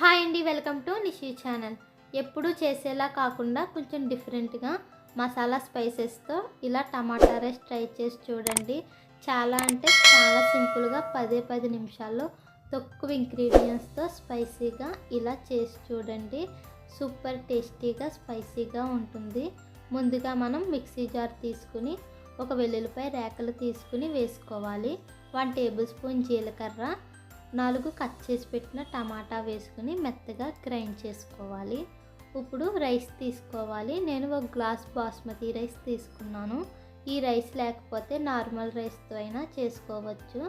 Hi అండి welcome to Nishi channel. ఎప్పుడూ చేసేలా కాకుండా కొంచెం డిఫరెంట్గా మసాలా స్పైసెస్తో ఇలా టమాటా రైస్ ట్రై చేసి చూడండి. చాలా అంటే చాలా సింపుల్గా పదే పది నిమిషాల్లో తక్కువ ఇంగ్రీడియంట్స్తో స్పైసీగా ఇలా చేసి చూడండి. సూపర్ టేస్టీగా స్పైసీగా ఉంటుంది. ముందుగా మనం మిక్సీ జార్ తీసుకుని ఒక వెల్లుల్లిపాయ రేకలు తీసుకుని వేసుకోవాలి. వన్ టేబుల్ స్పూన్ జీలకర్ర నాలుగు కట్ చేసి పెట్టిన టమాటా వేసుకుని మెత్తగా గ్రైండ్ చేసుకోవాలి. ఇప్పుడు రైస్ తీసుకోవాలి. నేను ఒక గ్లాస్ బాస్మతి రైస్ తీసుకున్నాను. ఈ రైస్ లేకపోతే నార్మల్ రైస్తో అయినా చేసుకోవచ్చు.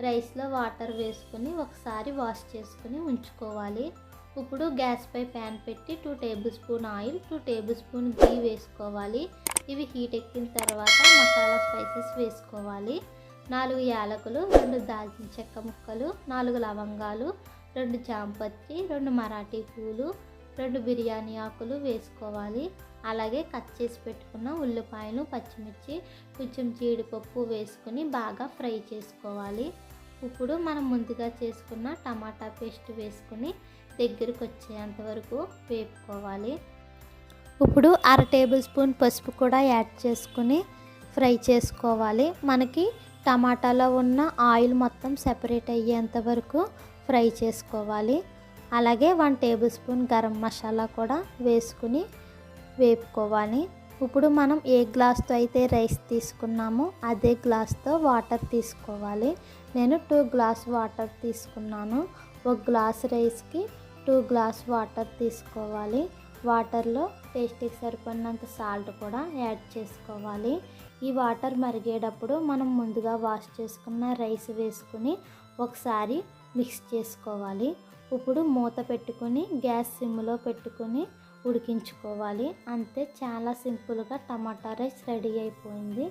రైస్లో వాటర్ వేసుకుని ఒకసారి వాష్ చేసుకుని ఉంచుకోవాలి. ఇప్పుడు గ్యాస్పై ప్యాన్ పెట్టి two tablespoon oil two tablespoon ghee వేసుకోవాలి. ఇవి హీట్ ఎక్కిన తర్వాత మసాలా స్పైసెస్ వేసుకోవాలి. నాలుగు యాలకులు రెండు దాల్చిన చెక్క ముక్కలు నాలుగు లవంగాలు రెండు జాంపత్రి రెండు మరాఠీ పూలు రెండు బిర్యానీ ఆకులు వేసుకోవాలి. అలాగే కట్ చేసి పెట్టుకున్న ఉల్లిపాయలు పచ్చిమిర్చి కొంచెం జీడిపప్పు వేసుకుని బాగా ఫ్రై చేసుకోవాలి. ఇప్పుడు మనం ముందుగా చేసుకున్న టమాటా పేస్ట్ వేసుకుని దగ్గరకు వచ్చేంత వరకు వేపుకోవాలి. ఇప్పుడు అర టేబుల్ స్పూన్ పసుపు కూడా యాడ్ చేసుకుని ఫ్రై చేసుకోవాలి. మనకి టమాటాలో ఉన్న ఆయిల్ మొత్తం సెపరేట్ అయ్యేంత వరకు ఫ్రై చేసుకోవాలి. అలాగే one tablespoon garam masala కూడా వేసుకుని వేపుకోవాలి. ఇప్పుడు మనం ఏ గ్లాస్తో అయితే రైస్ తీసుకున్నామో అదే గ్లాస్తో వాటర్ తీసుకోవాలి. నేను టూ గ్లాస్ వాటర్ తీసుకున్నాను. ఒక గ్లాస్ రైస్కి టూ గ్లాస్ వాటర్ తీసుకోవాలి. వాటర్లో టేస్టీకి సరిపడినంత సాల్ట్ కూడా యాడ్ చేసుకోవాలి. ఈ వాటర్ మరిగేటప్పుడు మనం ముందుగా వాష్ చేసుకున్న రైస్ వేసుకుని ఒకసారి మిక్స్ చేసుకోవాలి. ఇప్పుడు మూత పెట్టుకుని గ్యాస్ సిమ్లో పెట్టుకుని ఉడికించుకోవాలి. అంతే చాలా సింపుల్గా టమాటా రైస్ రెడీ అయిపోయింది.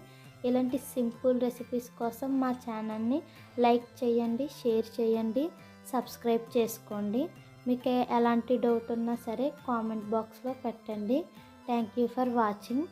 ఇలాంటి సింపుల్ రెసిపీస్ కోసం మా ఛానల్ని లైక్ చేయండి షేర్ చేయండి సబ్స్క్రైబ్ చేసుకోండి. మీకు ఎలాంటి డౌట్ ఉన్నా సరే కామెంట్ బాక్స్లో పెట్టండి. Thank you for watching.